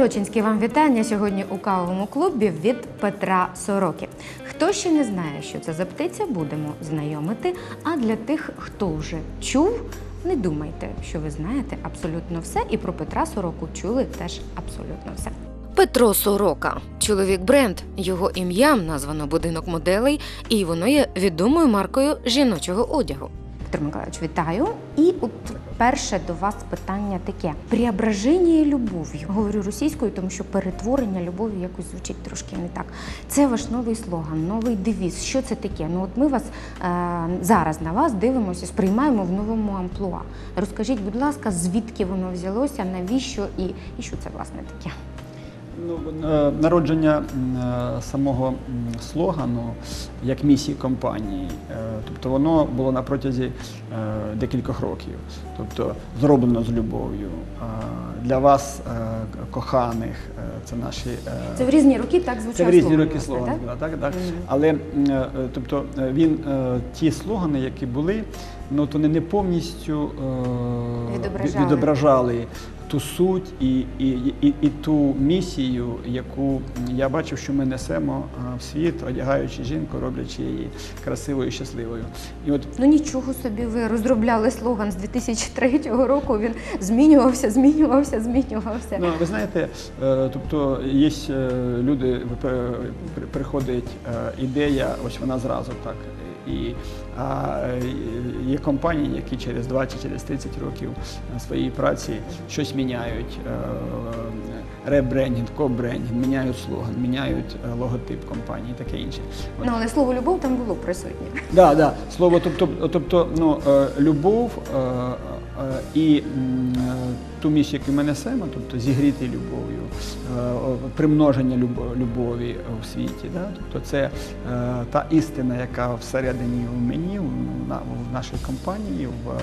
Сорочинські вам вітання сьогодні у кавовому клубі від Петра Сороки. Хто ще не знає, що це за птиця, будемо знайомити. А для тих, хто вже чув, не думайте, що ви знаєте абсолютно все, і про Петра Сороку чули теж абсолютно все. Петро Сорока, чоловік бренд. Його ім'ям названо будинок моделей, і воно є відомою маркою жіночого одягу. Петро Миколаївич, вітаю. І от перше до вас питання таке: преображення любов'ю. Говорю російською, тому що перетворення любові якось звучить трошки не так. Це ваш новий слоган, новий девіз. Що це таке? Ну от ми вас е, зараз на вас дивимося, сприймаємо в новому амплуа. Розкажіть, будь ласка, звідки воно взялося, навіщо і, і що це власне таке? Ну, е, народження е, самого слогану як місії компанії, е, тобто воно було на протязі декількох років, тобто зроблено з любов'ю. Для вас, коханих, це наші Це в різні роки так звучав це в різні роки слоган, так? так? Так. Але тобто він ті слогани, які були, ну то вони не повністю Відображали. відображали ту суть і, і, і, і ту місію, яку я бачив, що ми несемо е, в світ, одягаючи жінку, роблячи її красивою і щасливою. І от Ну нічого собі, ви розробляли слоган з 2003 року. Він змінювався, змінювався, змінювався. Ну, ви знаєте, е, тобто є е, люди, при- приходить е, ідея, ось вона зразу так. І а, є компанії, які через 20 через 30 років своєї праці щось міняють, е, ребрендінг, кобрендінг, міняють слоган, міняють е, логотип компанії, таке інше. Ну але слово любов там було присутнє. Да, да. Слово, тобто, тобто ну, е, любов і ту місію, яку ми несемо, тобто зігріти любов'ю, примноження любо- любові в світі. Да? Тобто це е, та істина, яка всередині в мені, в, на- в нашій компанії, в е,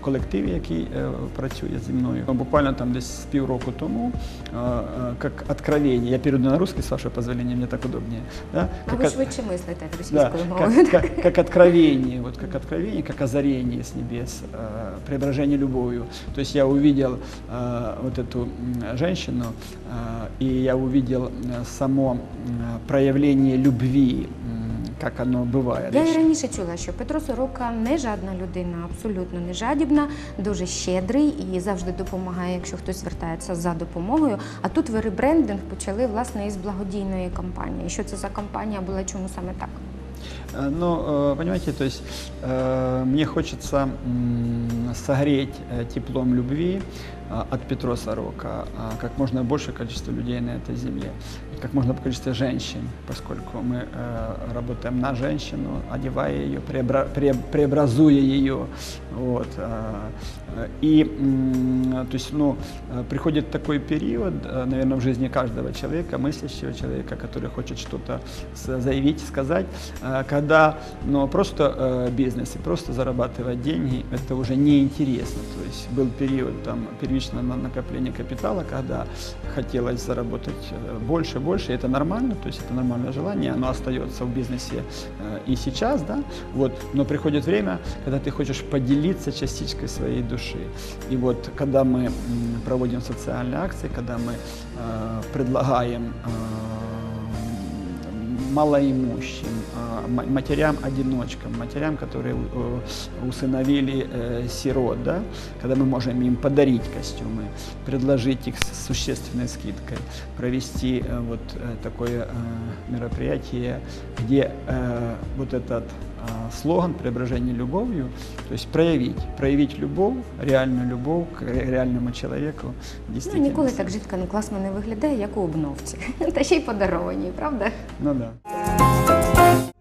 колективі, який е, працює зі мною. Буквально там десь з півроку тому, е, е, як откровення, я перейду на русский, с вашего позволения, мне так удобнее. Да? А Как ви от- швидше мислите да, російською как, мовою. как, как откровение, вот как откровение, как озарение с небес, э, преображение любовью. То есть я увидел э, вот эту м, женщину, э, и я увидел э, само проявление любви, м, как оно бывает. Я і раніше чула, що Петро Сорока не жадна людина, абсолютно не жадібна, дуже щедрий і завжди допомагає, якщо хтось звертається за допомогою. А тут ви ребрендинг почали власне із благодійної кампанії. Що це за кампанія була? Чому саме так? Э, Ну, э, понимаете, то есть э, мне хочется м, согреть э, теплом любви э, от Петро Сорока э, как можно большее количество людей на этой земле, и Как можно количество женщин, поскольку мы э, работаем на женщину, одевая ее, преобра- пре- преобразуя ее. Вот, э, э, и м, то есть, ну, э, приходит такой период, наверное, в жизни каждого человека, мыслящего человека, который хочет что-то заявить, сказать, э, когда ну, просто э, бизнес и просто зарабатывать деньги, это уже неинтересно. То есть был период там, первичного на- накопления капитала, когда хотелось заработать э, больше, больше, и это нормально, то есть это нормальное желание, оно остается в бизнесе э, и сейчас, да, вот, но приходит время, когда ты хочешь поделиться частичкой своей души. И вот когда мы м, проводим социальные акции, когда мы э, предлагаем э, малоимущим, а, ма- матерям-одиночкам, матерям, которые э, усыновили э, сирот, да, когда мы можем им подарить костюмы, предложить их с существенной скидкой, провести э, вот э, такое э, мероприятие, где э, вот этот э, слоган «Преображение любовью», то есть проявить, проявить любовь, реальную любовь к реальному человеку. Ну ніколи так жидко не класно не виглядає, як у обновці. Та ще й подаровані, правда? Ну да.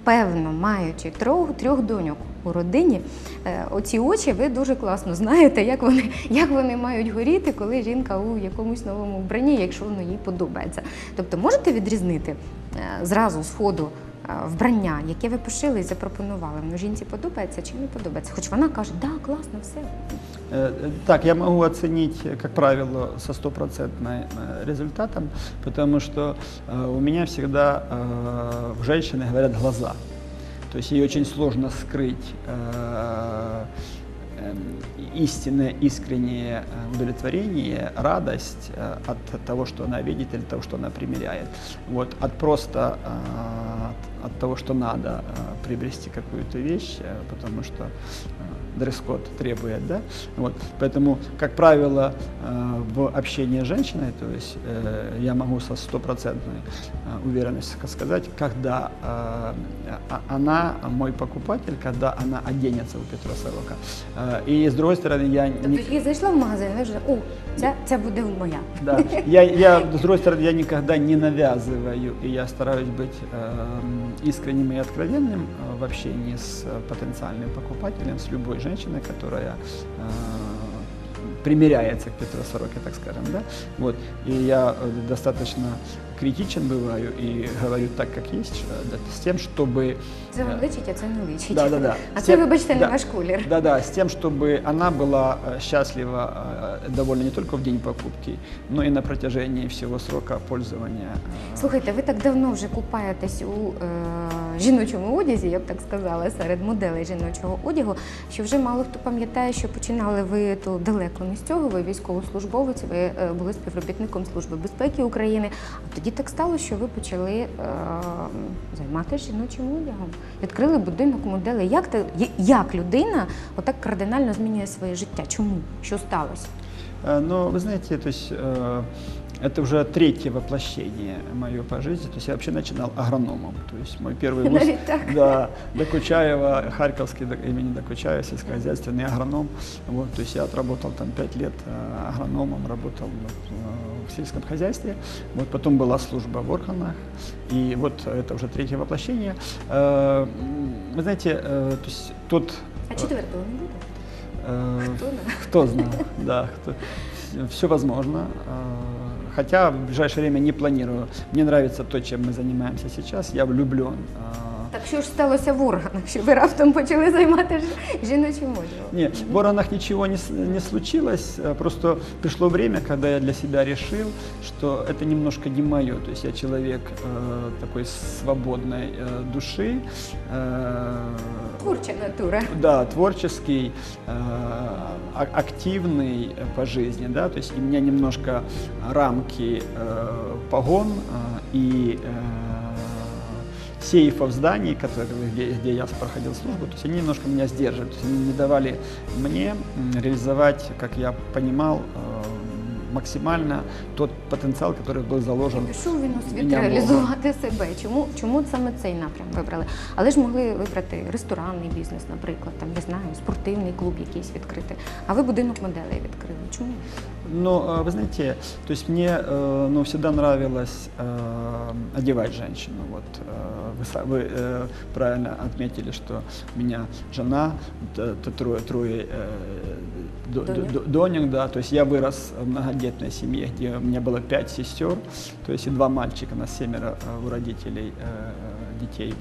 Певно, маючи трьох, трьох доньок у родині, е, оці очі ви дуже класно знаєте, як вони, як вони мають горіти, коли жінка у якомусь новому вбранні, якщо воно їй подобається. Тобто можете відрізнити е, зразу з ходу вбрання, яке ви пошили і запропонували. Ну, жінці подобається чи не подобається? Хоч вона каже, да, класно, все. Э, Так, я могу оценить, э, как правило, со стопроцентным э, результатом, потому что э, у меня всегда э, в женщины говорят глаза. То есть ей очень сложно скрыть э, эм, истинное, искреннее э, удовлетворение, радость э, от того, что она видит или того, что она примеряет. Вот, от просто э, от, того, что надо приобрести какую-то вещь, потому что дресс-код требует, да, вот, поэтому, как правило, э, в общении с женщиной, то есть э, я могу со стопроцентной э, уверенностью ска- сказать, когда э, а- она мой покупатель, когда она оденется у Петра Сорока. Э, И с другой стороны, я не, Тобто тільки зайшла в магазин, ви вже о, ця, ця буде моя. да. Я, я, с другой стороны, я никогда не навязываю, и я стараюсь быть эм, искренним и откровенным э, в общении с э, потенциальным покупателем, с любой женщиной, которая э, примеряется к Петру Сороке, так скажем, да. Вот. И я э, достаточно критичен бываю и говорю так, как есть, э, да, с тем, чтобы Це вам личить, а це не личить. Да, да, да. А С це, тем- вибачте, не да. ваш колір. Да, да, с тем, чтобы она была э, счастлива э, довольна не только в день покупки, но и на протяжении всего срока пользования. э, Слухайте, ви так давно вже купаєтесь у е, жіночому одязі, я б так сказала, серед моделей жіночого одягу, що вже мало хто пам'ятає, що починали ви то далеко не з цього. Ви військовослужбовець, ви е, були співробітником Служби безпеки України. А тоді так стало, що ви почали е, займатися жіночим одягом. Відкрили будинок моделей. Як те, як людина отак кардинально змінює своє життя? Чому? Що сталося? Э, Но вы знаете, то есть э, это уже третье воплощение мое по жизни. То есть я вообще начинал агрономом. То есть мой первый вуз, да, Докучаева, Харьковский имени Докучаева, сельскохозяйственный агроном. Вот, то есть я отработал там пять лет э, агрономом, работал э, в сельском хозяйстве. Вот потом была служба в органах. И вот это уже третье воплощение. Э, Вы знаете, то есть тот А четвертого не буде? э, Хто знає? кто знает, да, все возможно. Хотя в ближайшее время не планирую. Мне нравится то, чем мы занимаемся сейчас. Я влюблен. а, Так що ж сталося в органах, що ви раптом почали займатися жіночим одягом? Не, в органах ничего не, с- не случилось, а просто пришло время, когда я для себя решил, что это немножко не мое. То есть я человек э, такой свободной э, души, э, Творча натура. Да, творческий, э, а- активный э, по жизни, да, то есть у меня немножко рамки э, погон э, и э, сейфов зданий, которые, где, где я проходил службу, то есть они немножко меня сдерживали, то есть они не давали мне реализовать, как я понимал, э, максимально тот потенциал, который был заложен Пішов він у світ Меня реалізувати себе. Чому, чому саме цей напрям вибрали? Але ж могли вибрати ресторанний бізнес, наприклад, там не знаю, спортивний клуб якийсь відкрити. А ви будинок моделей відкрили. Чому? Ну, э, вы знаете, то есть мне э, ну, всегда нравилось э, одевать женщину. Вот, э, вы са- вы э, правильно отметили, что у меня жена, т- т- трое, трое э, до- до- Донек. до- донек, да, то есть я вырос в многодетной семье, где у меня было пять сестер, то есть и два мальчика, нас семеро э, у родителей э, детей.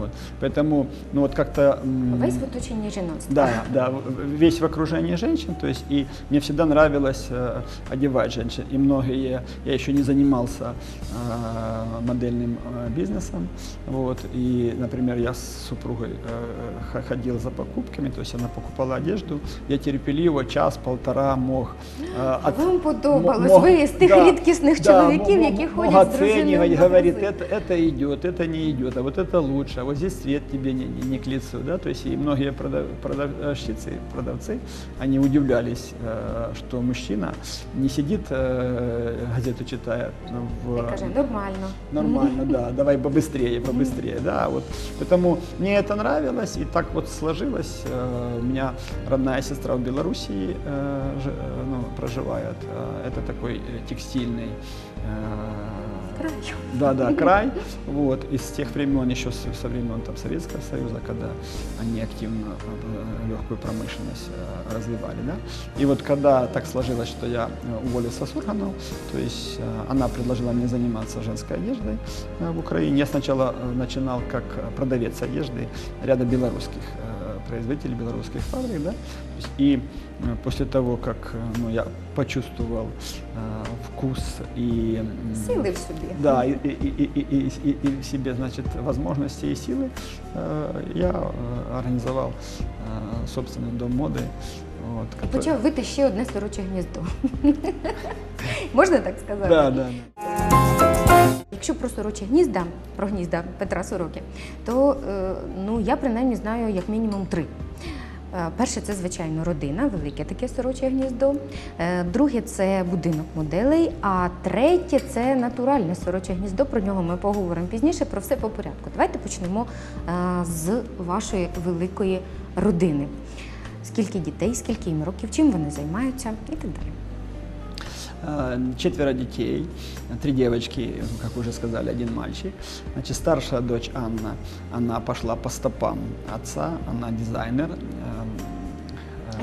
Вот. Поэтому, ну вот как-то... м, Весь в оточенні жіноцтва. да, да, в- весь в окружении женщин, то есть и мне всегда нравилось э, одевать женщин. И многие, я еще не занимался э, модельным э, бизнесом, вот, и, например, я с супругой э, х- ходил за покупками, то есть она покупала одежду, я терпеливо час-полтора мог э, А вам подобалось? мог- Ви з тих да, рідкісних да, чоловіків, мог- які мог ходять з дружиною оценивать, в говорит, магазин. это, это идет, это не идет, а вот это лучше, а вот здесь цвет тебе не, не, не к лицу, да, то есть и многие продав, продавщицы, продавцы, они удивлялись, э, что мужчина не сидит, э, газету читает в... Я кажу, нормально. Нормально, да, давай побыстрее, побыстрее, да, вот. Поэтому мне это нравилось, и так вот сложилось. Э, У меня родная сестра в Белоруссии э, жи- э, ну, проживает. Э, Это такой э, текстильный э, Край. да, да, край. Вот, из тех времен, еще со, времен там, Советского Союза, когда они активно э, легкую промышленность э, развивали. Да? И вот когда так сложилось, что я э, уволился с органов, то есть э, она предложила мне заниматься женской одеждой э, в Украине. Я сначала э, начинал как продавец одежды ряда белорусских э, производителей, белорусских фабрик. Да? То есть и э, после того, как э, ну, я почувствовал э, вкус и... м, Сили в собі. да, и, и, и, и, и, и- и в себе, значит, возможности и силы, э, я э, организовал э, собственный дом моды. Вот, І который- почав вити ще одне сороче гніздо. Можна так сказати? Да, да. Якщо про сорочі гнізда, про гнізда Петра Сороки, то е, ну, я принаймні знаю як мінімум три. Е, Перше це, звичайно, родина, велике таке сороче гніздо. Е, Друге це будинок моделей. А третє це натуральне сороче гніздо. Про нього ми поговоримо пізніше. Про все по порядку. Давайте почнемо з вашої великої родини. Скільки дітей, скільки їм років, чим вони займаються і так далі. А, Четверо детей, три девочки, ну, как уже сказали, один мальчик. Значит, старшая дочь Анна, она пошла по стопам отца, она дизайнер.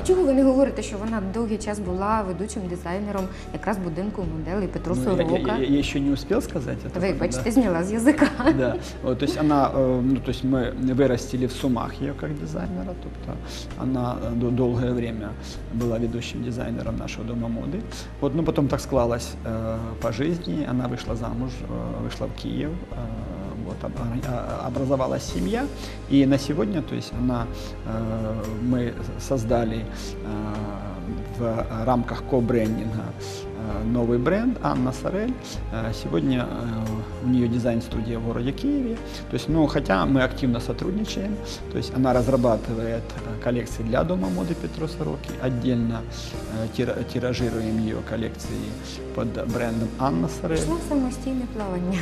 эм, А чого ви не говорите, що вона довгий час була ведучим дизайнером якраз будинку моделей Петру ну, я, Сорока? я- я еще не успел сказать это. Ви да. бачите, зняла з язика. Да, вот, то есть она, э, ну, то есть мы вырастили в Сумах ее как дизайнера, тобто она э, до- долгое время была ведущим дизайнером нашего дома моды. Вот, ну, потом так склалось э, по жизни, она вышла замуж, э, вышла в Киев, э, вот, об- а- образовалась семья, и на сегодня, то есть она, э, мы создали э, в рамках ко-брендинга э, новый бренд Анна Сорель. Э, Сегодня э, у нее дизайн-студия в городе Киеве. То есть, ну, хотя мы активно сотрудничаем, то есть она разрабатывает э, коллекции для дома моды Петро Сороки, отдельно э, тира- тиражируем ее коллекции под брендом Анна Сорель. Пішла в самостійне плавання.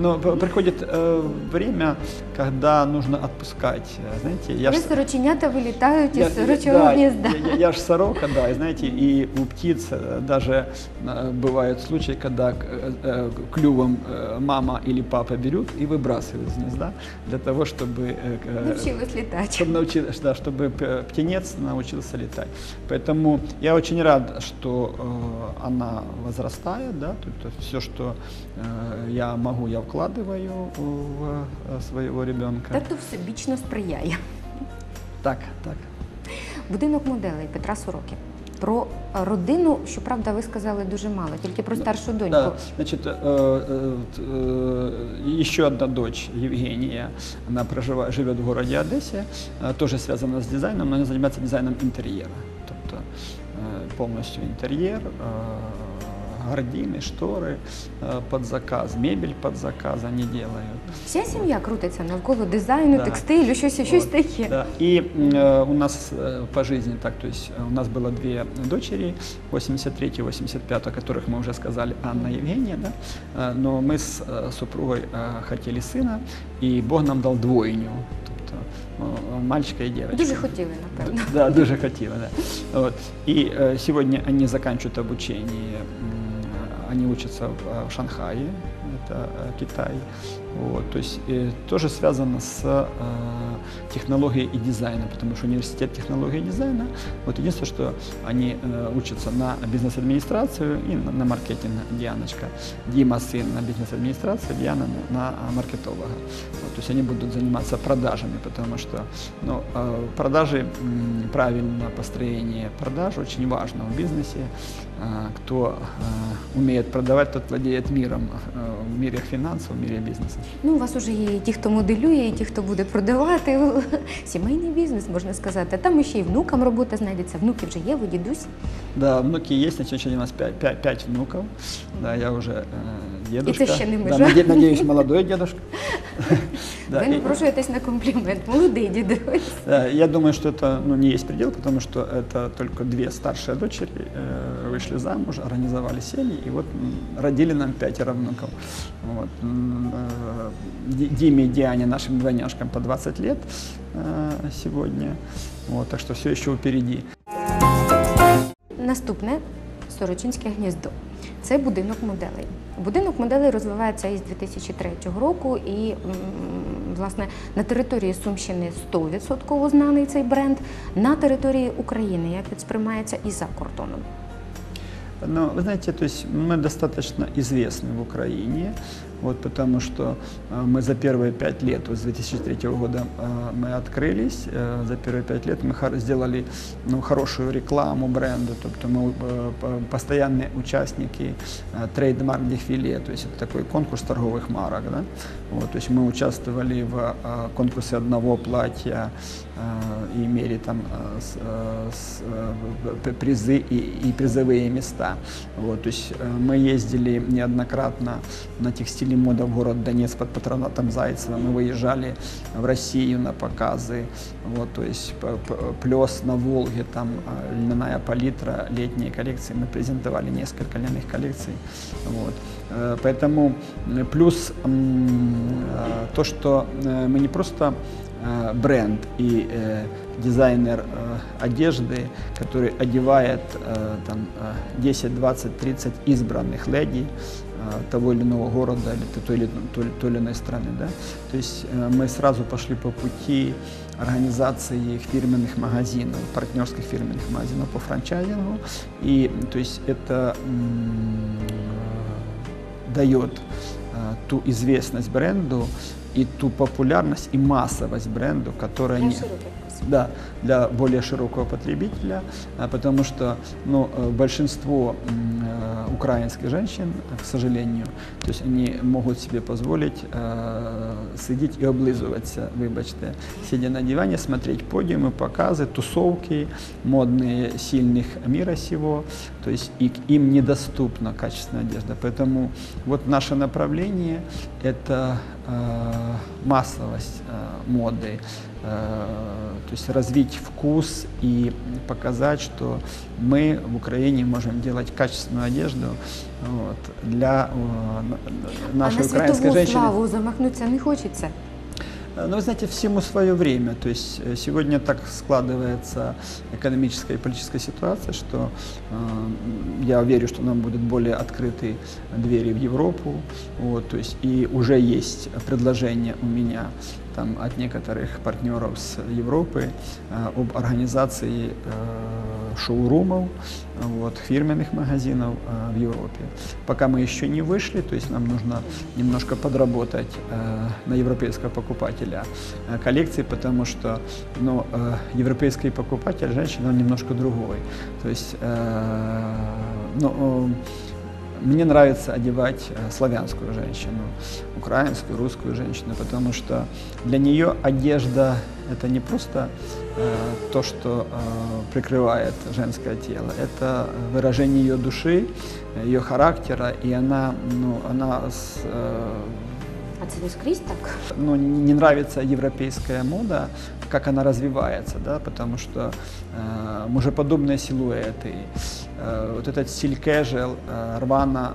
Но п- приходит э, время, когда нужно отпускать. Э, Знаете, я Коли ж- сороченята вилітають я- із я- сорочого да, гнізда. Я, я- я ж сорока, да, и знаете, и у птиц э, даже э, бывают случаи, когда к- э, э, клювом э, мама или папа берут и выбрасывают из гнезда для того, чтобы, э, э, Навчилась літати. чтобы, научи- да, чтобы п- птенец научился летать. Поэтому я очень рад, что э, она возрастает, да, то, то все, что э, я могу, я вкладываю в э, своего ребенка. Тато всебічно сприяє. Так, так. Будинок моделей Петра Сороки. Про родину, щоправда, ви сказали дуже мало, тільки про старшу доньку. Да, значит, э, э, т- э, еще одна дочь, Евгения, она проживает, живет в городе Одессе, э, тоже связана с дизайном, но она занимается дизайном интерьера. Тобто э, полностью интерьер, э, гардины, шторы э, под заказ, мебель под заказ они делают. Вся сім'я крутиться навколо дизайну, Да. текстилю, щось, щось Вот, таке. Да. И э, у нас э, по жизни так, то есть э, у нас было две дочери, 83 и 85 о которых мы уже сказали, Анна и Евгения, да? Э, но мы с э, супругой э, хотели сына, и Бог нам дал двойню, тобто э, мальчика и девочку. Дуже хотіли, напевно. Да, дуже хотела, да. Вот. И э, сегодня они заканчивают обучение, м, они учатся в, э, в Шанхае, это э, Китай. Вот, то есть э, тоже связано с э, технологией и дизайном, потому что университет технологии и дизайна, вот единственное, что они э, учатся на бизнес-администрацию и на, на маркетинг Дианочка. Дима сын на бизнес-администрацию, Диана на, на маркетолога. Вот, то есть они будут заниматься продажами, потому что ну, э, продажи, м, правильное построение продаж очень важно в бизнесе. Э, Кто э, умеет продавать, тот владеет миром, э, в мире финансов, в мире бизнеса. Ну, у вас уже є і ті, хто моделює, і ті, хто буде продавати. Сімейний бізнес, можна сказати. А там ще й внукам робота знайдеться. Внуки вже є, ви дідусь. Да, внуки есть, на сегодняшний день у нас пять, пять, пять внуков. Да, я уже э, дедушка. еще не да, межа. наде- надеюсь, молодой дедушка. Да, ви и- напрошуєтесь на комплімент. Молодий дідусь. Да, я думаю, что это ну, не есть предел, потому что это только две старшие дочери э, вышли замуж, организовали семьи, и вот родили нам пятеро внуков. Вот. э, Диме и Диане, нашим двойняшкам, по 20 лет э, сегодня. Вот, так что все еще впереди. Наступне Сорочинське гніздо. Це будинок моделей. Будинок моделей розвивається із 2003 року, і власне на території Сумщини 100% знаний цей бренд. На території України як він сприймається і за кордоном. Но вы знаете, то есть мы достаточно известны в Украине. вот, потому что э, мы за первые пять лет, вот с 2003 года э, мы открылись, э, за первые пять лет мы сделали ну, хорошую рекламу бренду, тобто мы э, по- постоянные участники трейдмарк дефиле, то есть это такой конкурс торговых марок, да? вот, то есть мы участвовали в конкурсе одного платья и имели там с- с, призы и, и призовые места. Вот, то есть мы ездили неоднократно на текстиле мода в город Донецк под патронатом Зайцева. Мы выезжали в Россию на показы. Вот, то есть п- п- плес на Волге, там э, льняная палитра, летние коллекции. Мы презентовали несколько льняных коллекций. Вот. Э, Поэтому э, плюс м, э, то, что э, мы не просто э, бренд и э, дизайнер э, одежды, который одевает э, там, э, 10, 20, 30 избранных леди э, того или иного города или т- той или, той, той или иной страны. Да? То есть э, мы сразу пошли по пути организации фирменных магазинов, партнерских фирменных магазинов по франчайзингу. И то есть это м, э, дает э, ту известность бренду и ту популярность и массовость бренду, которая не, да, для более широкого потребителя, а, потому что ну, э, большинство э, украинских женщин, к сожалению, то есть они могут себе позволить э, сидеть и облизываться, вибачте, сидя на диване, смотреть подиумы, показы, тусовки модные, сильных мира сего, то есть и им недоступна качественная одежда. Поэтому вот наше направление – это массовость э, моды, э, то есть развить вкус и показать, что мы в Украине можем делать качественную одежду вот, для э, на- А нашей на украинской світову женщины. славу замахнутися не хочеться. Э, Ну, вы знаете, всему свое время. То есть э, сегодня так складывается экономическая и политическая ситуация, что э, я верю, что нам будут более открыты двери в Европу. Вот, то есть и уже есть предложение у меня там, от некоторых партнеров с Европы э, об организации э, шоурумов, вот, фирменных магазинов э, в Европе. Пока мы еще не вышли, то есть нам нужно немножко подработать э, на европейского покупателя э, коллекции, потому что ну, э, европейский покупатель, женщина, он немножко другой. То есть э, ну, э, мне нравится одевать э, славянскую женщину, украинскую, русскую женщину, потому что для нее одежда это не просто э, то, что э, прикрывает женское тело, это выражение ее души, ее характера, и она, ну, она с, э, Скрізь так? ну, не нравится европейская мода, как она развивается, да, потому что э, мужеподобные силуэты, э, вот этот стиль casual, э, рвано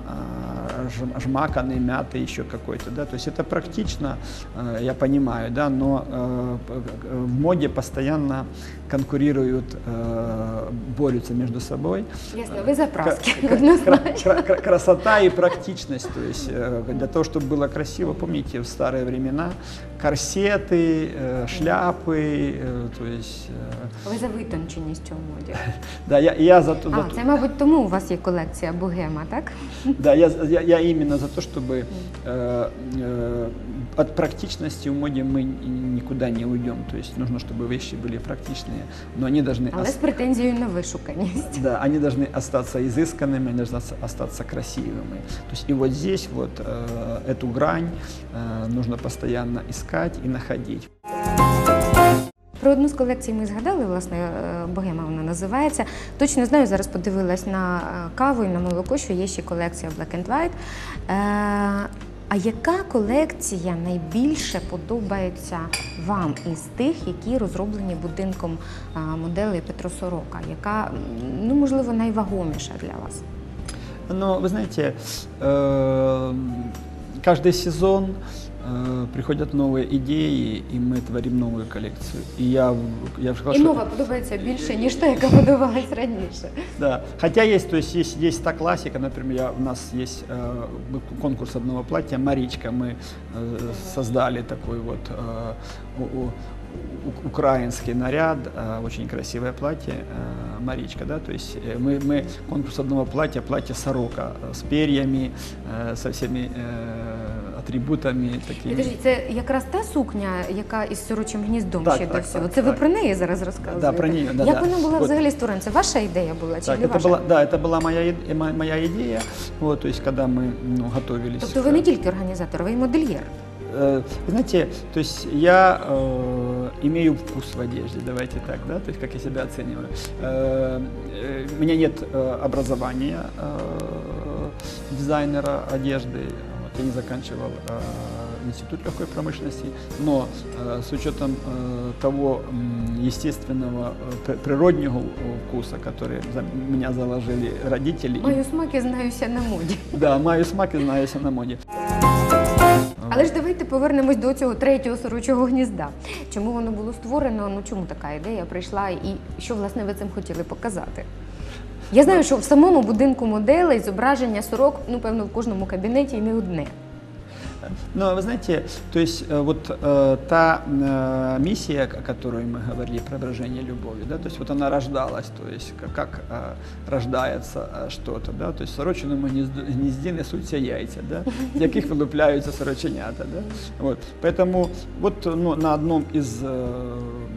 э, жм- жмаканный, мятый еще какой-то, да, то есть это практично, э, я понимаю, да, но э, п- в моде постоянно конкурируют, э, борются между собой. Ясно, ви за праски. Кра- кра- однозначно. кра- кра- красота и практичность. То есть э, для того, чтобы было красиво, помните, в старые времена корсеты, э, шляпы, э, то есть... э, Ви за витонченість у моді. Да, я, я за то, за А, то- це, мабуть, тому у вас є колекція Богема, так? да, я, я, я именно за то, чтобы э, э, от практичности в моде мы н- никуда не уйдем. То есть нужно, чтобы вещи были практичные, но они должны Але ос- з претензією на вишуканість. Да, они должны остаться изысканными, они должны ос- остаться красивыми. То есть и вот здесь вот э, эту грань э, нужно постоянно искать и находить. Про одну з колекцій ми згадали, власне, е, Богема вона називається. Точно знаю, зараз подивилась на е, каву і на молоко, що є ще колекція Black and White. Е, А яка колекція найбільше подобається вам із тих, які розроблені будинком е, моделей Петро Сорока? Яка, м, ну, можливо, найвагоміша для вас? Но вы знаете, э, каждый сезон э, приходят новые идеи, и мы творим новую коллекцию. И я, в- я уже сказал, І что- нова подобається більше, ніж та, яка подобалась раніше. Да. Хотя есть, то есть есть, есть та классика, например, я, у нас есть э, был конкурс одного платья Маричка, мы э, создали такой вот э, у- у- у- украинский наряд, э, очень красивое платье э, Маричка, да, то есть э, мы, мы конкурс одного платья, платье сорока э, с перьями, э, со всеми э, атрибутами такими. Підождіть, це якраз та сукня, яка із сорочим гніздом Так, ще так, до всього. так, це ви так. про неї зараз розказуєте? Да, про неї, да, Як да. вона була От. взагалі створена? Це ваша ідея була чи Так, не это ваша? была, да, это была моя, и- мо- моя идея, вот, то есть, когда мы ну, готовились. Тобто ви к- не тільки організатор, ви й модельєр. Э, вы знаете, то есть я э, имею вкус в одежде, давайте так, да, то есть как я себя оцениваю. Э, э, у меня нет э, образования э, дизайнера одежды, вот, я не заканчивал э, институт легкой промышленности, но э, с учетом э, того м, естественного э, при- природнего вкуса, который за меня заложили родители, и- Маю смак і знаюся на моді. да, маю смак и знаюся на моде. Але ж давайте повернемось до цього третього сорочого гнізда. Чому воно було створено? Ну чому така ідея прийшла і що власне ви цим хотіли показати? Я знаю, що в самому будинку моделей зображення сорок, ну певно, в кожному кабінеті і не одне. Но вы знаете, то есть э, вот э, та э, миссия, о которой мы говорили, преображение любови, да, то есть вот она рождалась, то есть как, как э, рождается э, что-то, да, то есть в сороченому гнізду- гнізді несуться яйця, да, з яких вилупляються сороченята, да. Вот. Поэтому вот ну, на одном из э,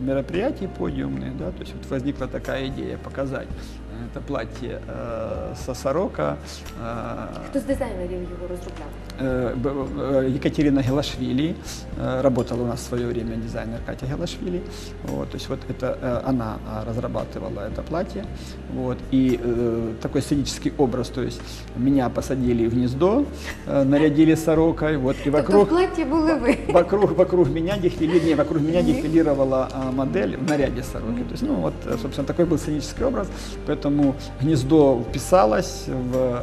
мероприятий подиумных, да, то есть вот возникла такая идея показать э, это платье э, со сорока, э, Хто з дизайнерів його розробляв? Э, э, Екатерина Гелашвили, э, работала у нас в свое время дизайнер Катя Гелашвили, вот, то есть вот это э, она а, разрабатывала это платье, вот, и э, такой сценический образ, то есть меня посадили в гнездо, э, нарядили сорокой, вот, и Тобто в вокруг, платі були ви. вокруг, вокруг меня дефили, не, вокруг меня дефилировала а, модель в наряде сороки. То есть, ну вот, э, собственно, такой был сценический образ, поэтому гнездо вписалось в э,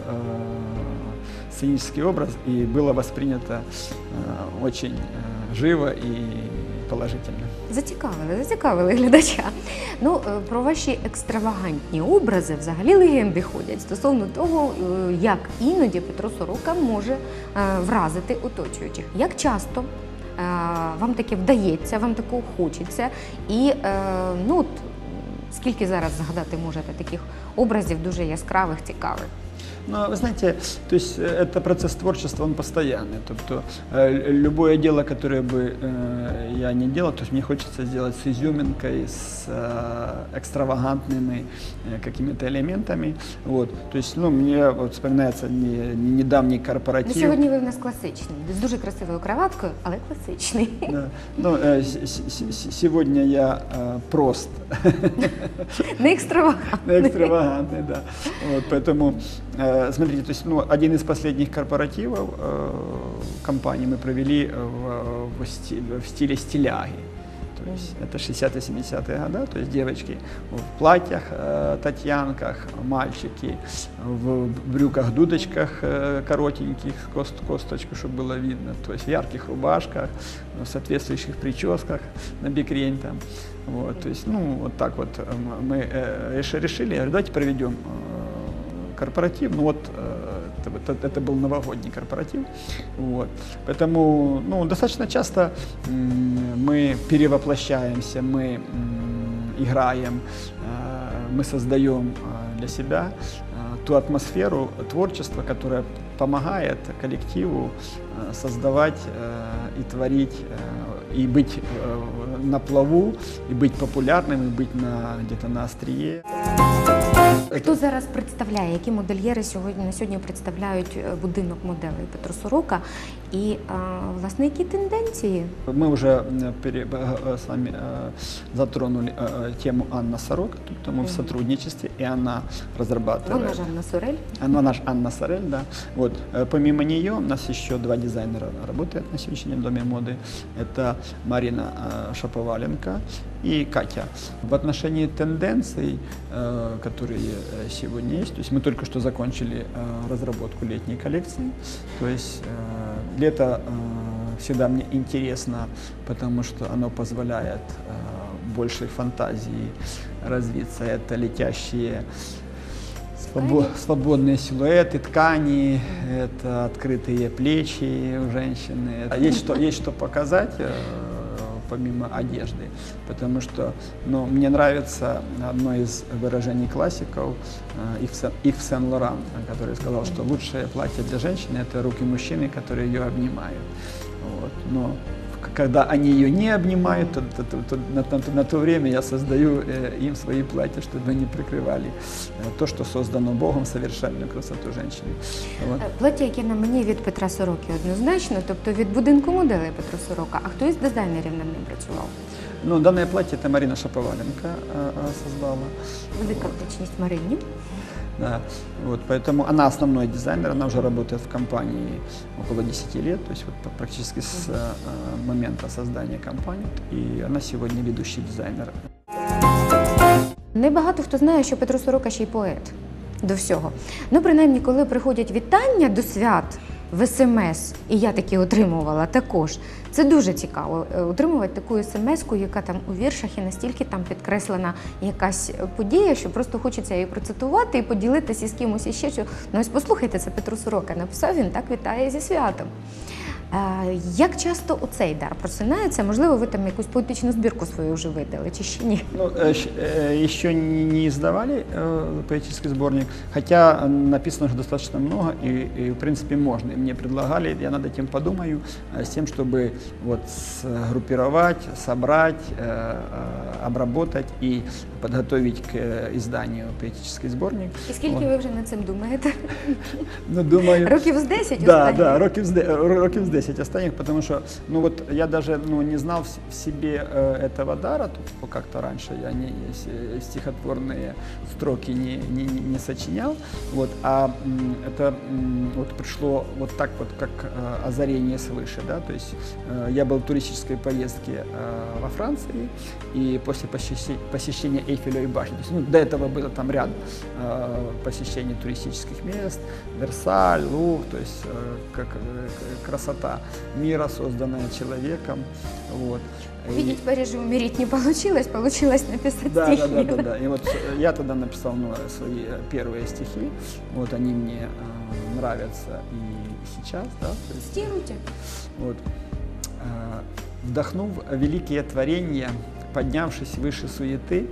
сценический образ и было воспринято э, очень э, живо и положительно. Зацікавили, зацікавили глядача. Ну, е, про ваші екстравагантні образи взагалі легенди ходять стосовно того, е, як іноді Петро Сорока може е, вразити оточуючих. Як часто е, вам таке вдається, вам такого хочеться? І е, ну, от, скільки зараз згадати можете таких образів дуже яскравих, цікавих? Но вы знаете, то есть э, это процесс творчества, он постоянный. Тобто э, любое дело, которое бы э, я не делал, то есть мне хочется сделать с изюминкой, с э, экстравагантными э, какими-то элементами. Вот. То есть, ну, мне вот вспоминается не, не- недавний Ну, корпоратив. сьогодні ви в нас класичний, з дуже красивою краваткою, але класичний. Да. Ну, э, с- с- с- сегодня я э, прост, Не екстравагантний. экстравагантный, да. Вот, поэтому, э, смотрите, то есть, ну, один из последних корпоративов э, компании мы провели э, в, в стиле, в стиле стиляги. То есть это 60-70-е годы, то есть девочки в платьях, э, татьянках, мальчики в брюках-дудочках э, коротеньких, кост, косточку, чтобы было видно, то есть в ярких рубашках, в соответствующих прическах на бикрень там. Вот, то есть, ну, вот так вот э, м- мы э, реши- решили, я говорю, давайте проведем э, корпоратив, ну вот э, это, это- это был новогодний корпоратив, вот. Поэтому, ну, достаточно часто мы перевоплощаемся, мы играем, э, мы создаем э, для себя ту атмосферу творчества, которая помогает коллективу создавать и творить, и быть на плаву, и быть популярным, и быть на, где-то на острие. Хто зараз представляє, які модельєри сьогодні на сьогодні представляють е, будинок моделей Петро Сорока? І е, власне які тенденції? Мы уже м, пере- э, с вами э, затронули э, э, тему Анна Сорока, тут мы в сотрудничестве, и она разрабатывает. Вона Жанна Сорель. Она наш Анна Сорель, да. Вот. э, Помимо нее у нас еще два дизайнера работают на сегодняшний день в Доме моды. Это Марина э, Шаповаленко и Катя. В отношении тенденций, э, которые э, сегодня есть, то есть мы только что закончили э, разработку летней коллекции. То есть э, лето э, всегда мне интересно, потому что оно позволяет э, большей фантазии развиться. Это летящие Свобо- свободные силуэты, ткани, это открытые плечи у женщины. А Есть что, есть что показать, э, помимо одежды. Потому что ну, мне нравится одно из выражений классиков, э, Ив Сен- Ив Сен-Лоран, который сказал, что лучшее платье для женщины – это руки мужчины, которые ее обнимают. Вот. Но когда они ее не обнимают, то, то- то- то на, на- на то время я создаю э, им свои платья, чтобы они прикрывали э, то, что создано Богом, совершенную красоту женщины. Вот. Е, Плаття, яке на мені від Петра Сороки однозначно, тобто від будинку моделей Петра Сорока. А хто із дизайнерів над ним працював? Ну, данное платье это Марина Шаповаленко э, э, создала. Велика вдячність Марині. Да. Вот, поэтому она основной дизайнер, она уже работает в компании около 10 лет, то есть вот п- практически с э, э, момента создания компании. И она сегодня ведущий дизайнер. Небагато хто знає, що Петро Сорока ще й поет до всього. Ну, принаймні, коли приходять вітання до свят в СМС, і я такі отримувала також. Це дуже цікаво е, отримувати таку смс-ку, яка там у віршах і настільки там підкреслена якась подія, що просто хочеться її процитувати і поділитися з кимось іще. Що ну ось послухайте, це Петро Сорока написав. Він так вітає зі святом. Е, Як часто оцей дар просинається? Можливо, ви там якусь поетичну збірку свою вже видали, чи ще ні? Ну, э, щ- э, еще не, не издавали э, поэтический сборник, хотя э, написано уже достаточно много, и, и, в принципе можно. И Мне предлагали, я над этим подумаю, э, с тем, чтобы вот сгруппировать, собрать, э, э, обработать и подготовить к э, изданию поэтический сборник. І скільки От. ви вже над цим думаєте? Ну, думаю, Років з 10 Да, останніх? да, років з, де- років з 10 Останніх, потому что, ну вот я даже ну, не знал в себе э, этого дара, как-то раньше я не с- стихотворные строки не, не, не- сочинял, вот, а это вот пришло вот так вот, как э, озарение свыше, да, то есть э, я был в туристической поездке э, во Франции, и после посещи- посещения Эйфелевой башни, то есть, ну, до этого было там ряд э, посещений туристических мест, Версаль, Лув, то есть э, как э, к- красота мира, созданная человеком, вот. И- Видеть в Париже умереть не получилось, получилось написать да, да, стихи. да, да, да. И вот я тогда написал ну, свои э, первые стихи. Вот они мне э, нравятся и сейчас, да. Цитируйте. Вот. Э, Вдохнув великие творения, поднявшись выше суеты,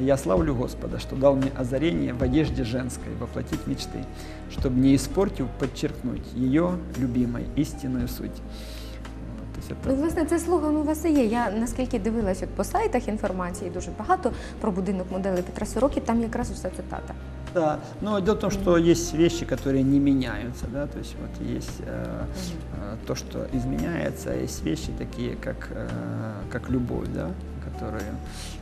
я славлю Господа, что дал мне озарение в одежде женской воплотить мечты, чтобы не испортив, подчеркнуть ее любимой истинную суть. Вот, то есть это Ну, власне, це слоган у вас і є. Я наскільки дивилась от по сайтах інформації дуже багато про будинок моделі Петра Сороки, там якраз уся цитата. Да, но дело в том, что есть вещи, которые не меняются, да, то есть вот есть э, э, то, что изменяется, а есть вещи такие, как, э, как любовь, да, которые, э,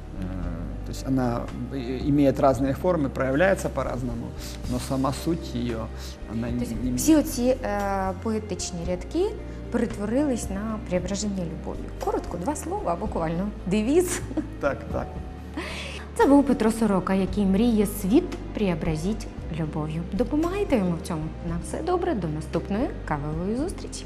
то есть она э, имеет разные формы, проявляется по-разному, но сама суть ее, она не, Тобто не всі оці е, поетичні рядки перетворились на преображення любові. Коротко, два слова, буквально девіз. Так, так. Це був Петро Сорока, який мріє світ преобразіть любов'ю. Допомагайте йому в цьому. На все добре, до наступної кавової зустрічі.